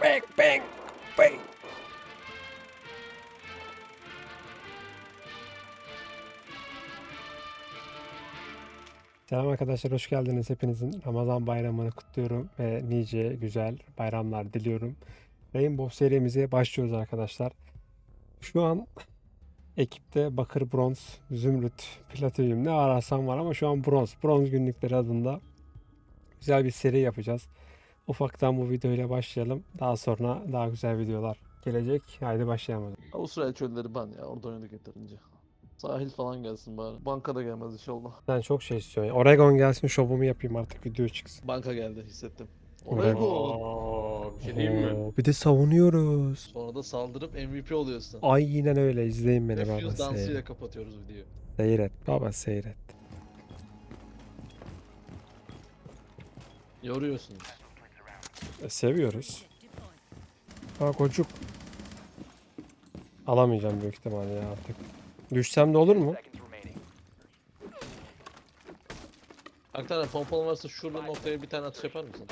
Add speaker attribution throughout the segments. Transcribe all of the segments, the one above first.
Speaker 1: Bang bang bang. Selam arkadaşlar, hoş geldiniz. Hepinizin Ramazan bayramını kutluyorum ve nice güzel bayramlar diliyorum. Rainbow serimize başlıyoruz arkadaşlar. Şu an ekipte bakır, bronz, zümrüt, platinyum ne arasam var ama şu an bronz. Bronz günlükleri adında güzel bir seri yapacağız. Ufaktan bu videoyla başlayalım. Daha sonra daha güzel videolar gelecek. Haydi başlayalım.
Speaker 2: Avustralya çölleri ban ya orada oynadık yeterince. Sahil falan gelsin bari. Banka da gelmez inşallah.
Speaker 1: Sen çok şey istiyorsun. Oregon gelsin şovumu yapayım artık video çıksın.
Speaker 2: Banka geldi hissettim.
Speaker 1: Oregon.
Speaker 3: Bir şey diyeyim mi?
Speaker 1: Oo, Bir de savunuyoruz.
Speaker 2: Sonra da saldırıp MVP oluyorsun.
Speaker 1: Aynen öyle. İzleyin beni
Speaker 2: Ve
Speaker 1: baba.
Speaker 2: Fuse dansıyla
Speaker 1: Seyret.
Speaker 2: kapatıyoruz videoyu.
Speaker 1: seyret. Baba seyret.
Speaker 2: Yoruyorsunuz.
Speaker 1: E, seviyoruz. Ha kocuk. Alamayacağım büyük ihtimalle ya artık. Düşsem de olur mu?
Speaker 2: Aktar'dan pompalı varsa şurada noktaya bir tane atış yapar mısın?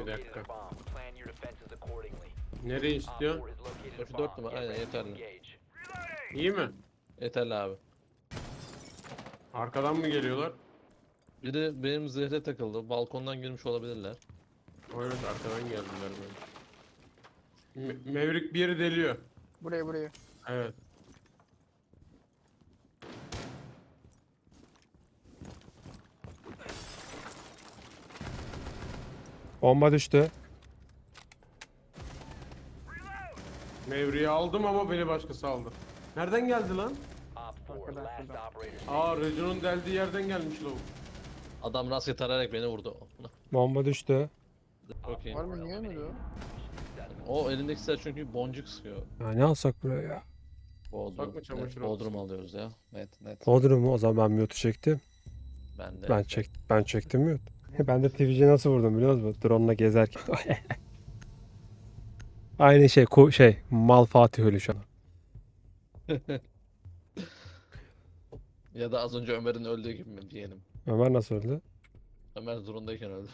Speaker 3: Bir dakika. Nereye istiyor?
Speaker 2: F4 numara aynen yeterli.
Speaker 3: İyi mi?
Speaker 2: Yeterli abi.
Speaker 3: Arkadan mı geliyorlar?
Speaker 2: Biri benim zehre takıldı. Balkondan girmiş olabilirler.
Speaker 3: Evet arkadan geldiler böyle. Me- Mevrik bir yeri deliyor.
Speaker 4: Buraya buraya.
Speaker 3: Evet.
Speaker 1: Bomba düştü.
Speaker 3: Mevriği aldım ama beni başkası aldı. Nereden geldi lan? Aa Rejo'nun deldiği yerden gelmiş lavuk.
Speaker 2: Adam rastgele tarayarak beni vurdu.
Speaker 1: Bomba düştü.
Speaker 2: Çok iyi.
Speaker 4: Var mı niye ölmedi o?
Speaker 2: O elindeki silah çünkü boncuk sıkıyor.
Speaker 1: Ya ne alsak buraya ya?
Speaker 2: Bodrum.
Speaker 3: Bakma çamaşır
Speaker 2: net, Bodrum alıyoruz ya. Net net.
Speaker 1: Bodrum mu? O zaman ben mute'u çektim.
Speaker 2: Ben de.
Speaker 1: Ben çek ben çektim mute. Ben de Twitch'i nasıl vurdum biliyor musun? Drone'la gezerken. Aynı şey ku- şey mal Fatih ölü şu an.
Speaker 2: Ya da az önce Ömer'in öldüğü gibi mi diyelim.
Speaker 1: Ömer nasıl öldü?
Speaker 2: Ömer drone'dayken öldü.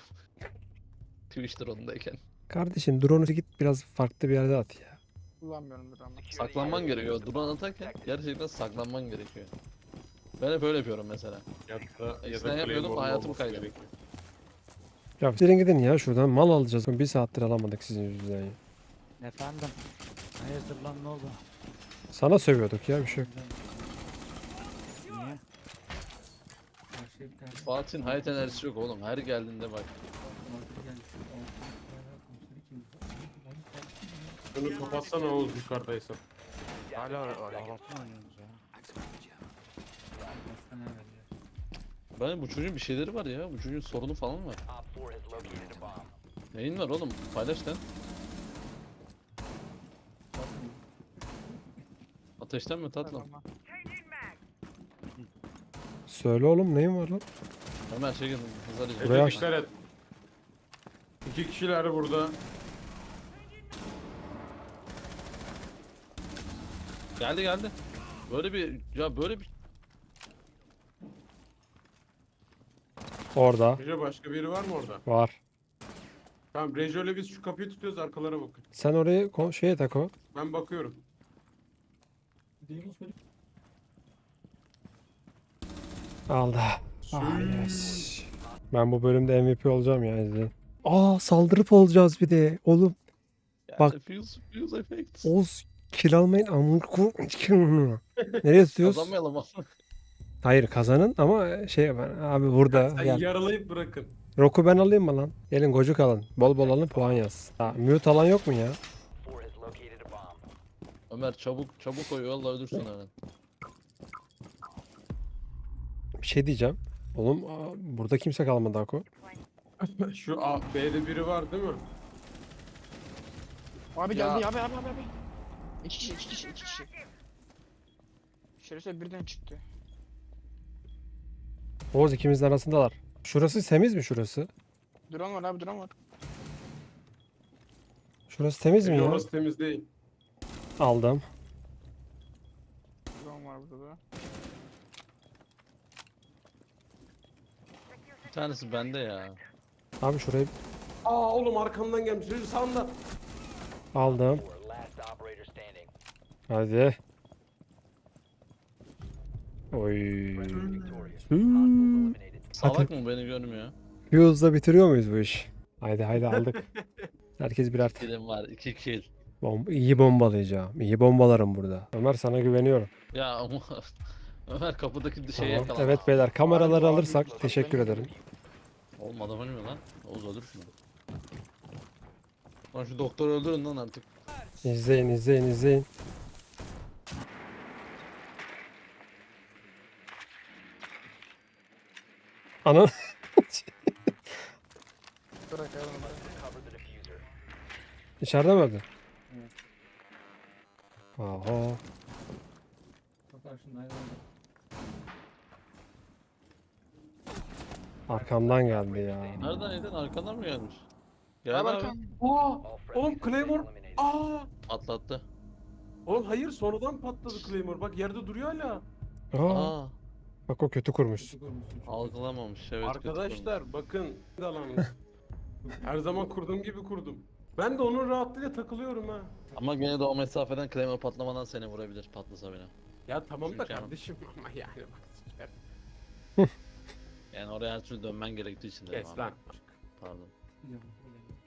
Speaker 2: Twitch drone'dayken.
Speaker 1: Kardeşim drone'u git biraz farklı bir yerde at ya.
Speaker 4: Kullanmıyorum ama.
Speaker 2: Saklanman gerekiyor. Drone atarken gerçekten saklanman gerekiyor. Ben hep öyle yapıyorum mesela.
Speaker 3: Ya da, ya da
Speaker 2: yapıyordum, hayatım kaydı.
Speaker 3: gerekiyor.
Speaker 1: Ya sizin gidin ya şuradan mal alacağız. Bir saattir alamadık sizin yüzünden ya.
Speaker 5: Efendim. Hayırdır lan ne oldu?
Speaker 1: Sana sövüyorduk ya bir şey yok.
Speaker 5: Şey
Speaker 2: Fatih'in hayat enerjisi yok oğlum. Her geldiğinde bak.
Speaker 5: orta gelmiş.
Speaker 3: Bunu kapatsana Oğuz yukarıdaysa.
Speaker 5: Hala ya?
Speaker 2: Ben bu çocuğun bir şeyleri var ya. Bu çocuğun sorunu falan var. Neyin var oğlum? Paylaş lan. Ateşten mi tatlım?
Speaker 1: Söyle oğlum neyin var lan?
Speaker 2: Ömer şey gelin. Hızlı arayacağım.
Speaker 1: Buraya.
Speaker 3: İki kişiler burada.
Speaker 2: Geldi geldi. Böyle bir ya böyle bir
Speaker 1: Orada
Speaker 3: Rejo başka biri var mı orada?
Speaker 1: var.
Speaker 3: Tamam Rejo ile biz şu kapıyı tutuyoruz arkalara bakın.
Speaker 1: Sen orayı ko- şeye tak o.
Speaker 3: Ben bakıyorum.
Speaker 1: Aldı. Ah, yes. Ben bu bölümde MVP olacağım ya izleyin. Aa saldırıp olacağız bir de. Oğlum Bak.
Speaker 2: Effect.
Speaker 1: Oğuz kill almayın amına ko- Nereye tutuyoruz?
Speaker 2: Kazanmayalım ama.
Speaker 1: Hayır kazanın ama şey ben abi burada
Speaker 3: Sen
Speaker 1: gel.
Speaker 3: yaralayıp bırakın.
Speaker 1: Roku ben alayım mı lan? Gelin gocuk alın. Bol bol alın puan yaz. Ha, mute alan yok mu ya?
Speaker 2: Ömer çabuk çabuk koy valla ölürsün hemen.
Speaker 1: Bir şey diyeceğim. Oğlum aa, burada kimse kalmadı Ako.
Speaker 3: Şu A, B'de biri var değil mi?
Speaker 4: Abi
Speaker 2: Ya.
Speaker 4: geldi abi abi abi abi. İki kişi iki kişi iki kişi. Şerefsiz birden çıktı.
Speaker 1: Oğuz ikimizin arasındalar. Şurası temiz mi şurası?
Speaker 4: Drone var abi drone var.
Speaker 1: Şurası temiz mi ya?
Speaker 3: orası temiz değil.
Speaker 1: Aldım.
Speaker 4: Drone var burada da.
Speaker 2: Bir tanesi bende ya.
Speaker 1: Abi şurayı
Speaker 3: Aa oğlum arkamdan gelmiş. Rejo sağında.
Speaker 1: Aldım. Hadi. Oy.
Speaker 2: Salak mı beni görmüyor?
Speaker 1: Bir hızla bitiriyor muyuz bu iş? Haydi haydi aldık. Herkes birer tane.
Speaker 2: Kilim var 2 kill.
Speaker 1: Bom iyi bombalayacağım. İyi bombalarım burada. Ömer sana güveniyorum.
Speaker 2: Ya ama Ömer kapıdaki şeye
Speaker 1: Tamam.
Speaker 2: yakalandı.
Speaker 1: Evet beyler kameraları alırsak teşekkür ederim.
Speaker 2: Oğlum adam ölmüyor lan. Oğuz öldür şunu. Lan şu doktoru öldürün lan artık.
Speaker 1: İzleyin izleyin izleyin. Ana içeride mi öldü? Oho.
Speaker 5: Çok karşında ayrıldı.
Speaker 1: Arkamdan geldi ya.
Speaker 2: Nereden yedin? Arkandan mı gelmiş? Gel
Speaker 4: Abi.
Speaker 3: Aa! Oğlum Claymore. Aa!
Speaker 2: Atlattı.
Speaker 3: Oğlum hayır sonradan patladı Claymore. Bak yerde duruyor hala.
Speaker 1: Aa,
Speaker 2: Aa,
Speaker 1: bak o kötü kurmuş.
Speaker 2: Algılamamış. Evet.
Speaker 3: Arkadaşlar bakın. Her zaman kurduğum gibi kurdum. Ben de onun rahatlığıyla takılıyorum ha.
Speaker 2: Ama gene de o mesafeden claymore patlamadan seni vurabilir patlasa bile.
Speaker 3: Ya tamam da
Speaker 2: Çünkü ama-
Speaker 3: kardeşim ama yani bak siker.
Speaker 2: Yani oraya her türlü dönmen gerektiği için dedim
Speaker 3: Kes
Speaker 2: abi.
Speaker 3: lan.
Speaker 2: Pardon.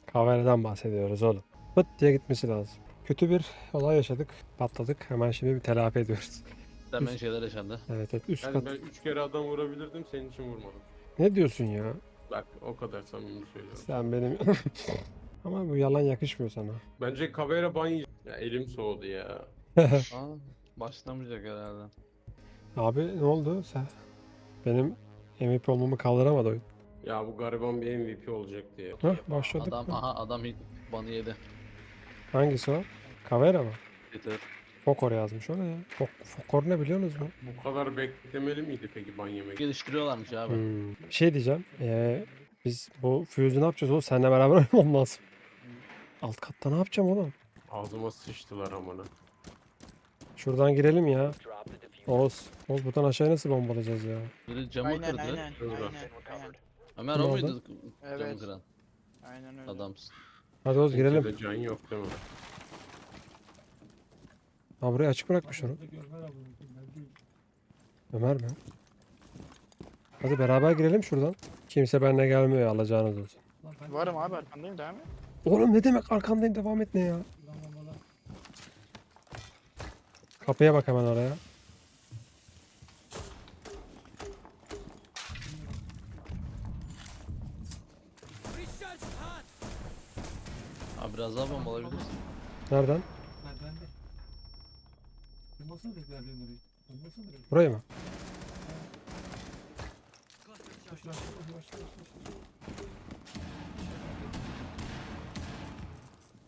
Speaker 1: Kavera'dan bahsediyoruz oğlum. Pıt diye gitmesi lazım. Kötü bir olay yaşadık. Patladık. Hemen şimdi bir telafi ediyoruz.
Speaker 2: Demen şeyler yaşandı.
Speaker 1: Evet evet üst
Speaker 3: Yani
Speaker 1: kat.
Speaker 3: ben üç kere adam vurabilirdim senin için vurmadım.
Speaker 1: Ne diyorsun ya?
Speaker 3: Bak o kadar samimi söylüyorum.
Speaker 1: Sen benim... Ama bu yalan yakışmıyor sana.
Speaker 3: Bence Kavera ban yiyecek. Ya elim soğudu ya.
Speaker 2: Aa, başlamayacak herhalde.
Speaker 1: Abi ne oldu sen? Benim MVP olmamı kaldıramadı oyun.
Speaker 3: Ya bu gariban bir MVP olacak diye.
Speaker 1: Hah başladık
Speaker 2: Adam
Speaker 1: mı?
Speaker 2: aha adam banı yedi.
Speaker 1: Hangisi o? Kavera mı?
Speaker 2: Getir.
Speaker 1: Fokor yazmış oraya. Fok Fokor ne biliyorsunuz mu?
Speaker 3: Bu kadar beklemeli miydi peki ban yemek?
Speaker 2: Geliştiriyorlarmış abi.
Speaker 1: Hmm. Bir şey diyeceğim. Ee, biz bu Fuse'u ne yapacağız oğlum? Seninle beraber oynamam lazım. Alt katta ne yapacağım oğlum?
Speaker 3: Ağzıma sıçtılar amına.
Speaker 1: Şuradan girelim ya. Oğuz. Oğuz buradan aşağıya nasıl bombalayacağız ya?
Speaker 2: Biri camı
Speaker 4: Aynen
Speaker 2: kırdı.
Speaker 4: aynen.
Speaker 3: Şurada.
Speaker 4: Aynen. Aynen.
Speaker 2: Ömer o muydu camı
Speaker 4: Evet.
Speaker 2: kıran?
Speaker 4: Aynen öyle.
Speaker 2: Adamsın.
Speaker 1: Hadi Oğuz girelim.
Speaker 3: Kimsede can yok değil mi?
Speaker 1: Ha burayı açık bırakmış onu.
Speaker 5: Ömer
Speaker 1: mi? Hadi beraber girelim şuradan. Kimse benimle gelmiyor alacağınız olsun.
Speaker 4: Varım abi arkandayım devam et.
Speaker 1: Oğlum ne demek arkandayım devam et ne ya? Kapıya bak hemen oraya.
Speaker 2: Abi biraz daha bomba alabilirsin.
Speaker 1: Nereden? Burayı mı?
Speaker 5: Yavaş yavaş yavaş yavaş yavaş.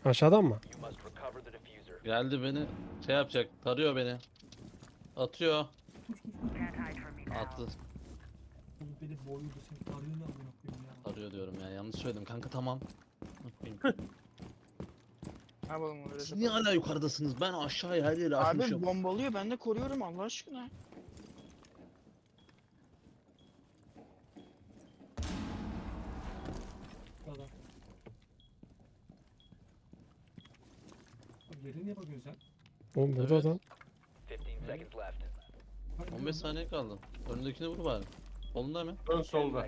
Speaker 1: Aşağıdan mı?
Speaker 2: Geldi beni şey yapacak. Tarıyor beni. Atıyor. Attı.
Speaker 5: Oğlum beni boğuyordu sen arıyor ne amına koyayım ya.
Speaker 2: Tarıyor diyorum ya. Yanlış söyledim kanka tamam.
Speaker 4: Ne yapalım öyle
Speaker 2: Siz niye hala yukarıdasınız? Ben aşağıya her yeri
Speaker 4: Abi
Speaker 2: açmışım.
Speaker 4: bombalıyor ben de koruyorum Allah aşkına.
Speaker 5: Adam. Oğlum Yere niye bakıyorsun sen?
Speaker 1: Oğlum burada
Speaker 2: Evet.
Speaker 1: adam.
Speaker 5: Hadi
Speaker 2: 15 saniye kaldı. Önündekine vur bari. Solunda mı?
Speaker 3: Ön solda.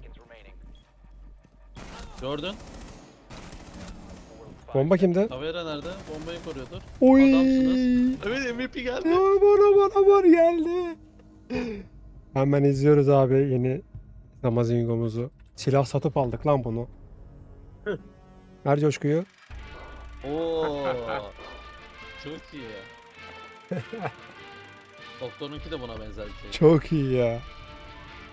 Speaker 2: Gördün.
Speaker 1: Bomba kimde?
Speaker 2: Tavera nerede? Bombayı koruyordur.
Speaker 1: Oy!
Speaker 2: Adamsınız. Evet MVP geldi.
Speaker 1: Ya bana bana var geldi. Hemen izliyoruz abi yeni Ramazingo'muzu. Silah satıp aldık lan bunu. Ver coşkuyu.
Speaker 2: Oo. Çok iyi. Doktorunki de buna benzer bir şey.
Speaker 1: Çok iyi ya.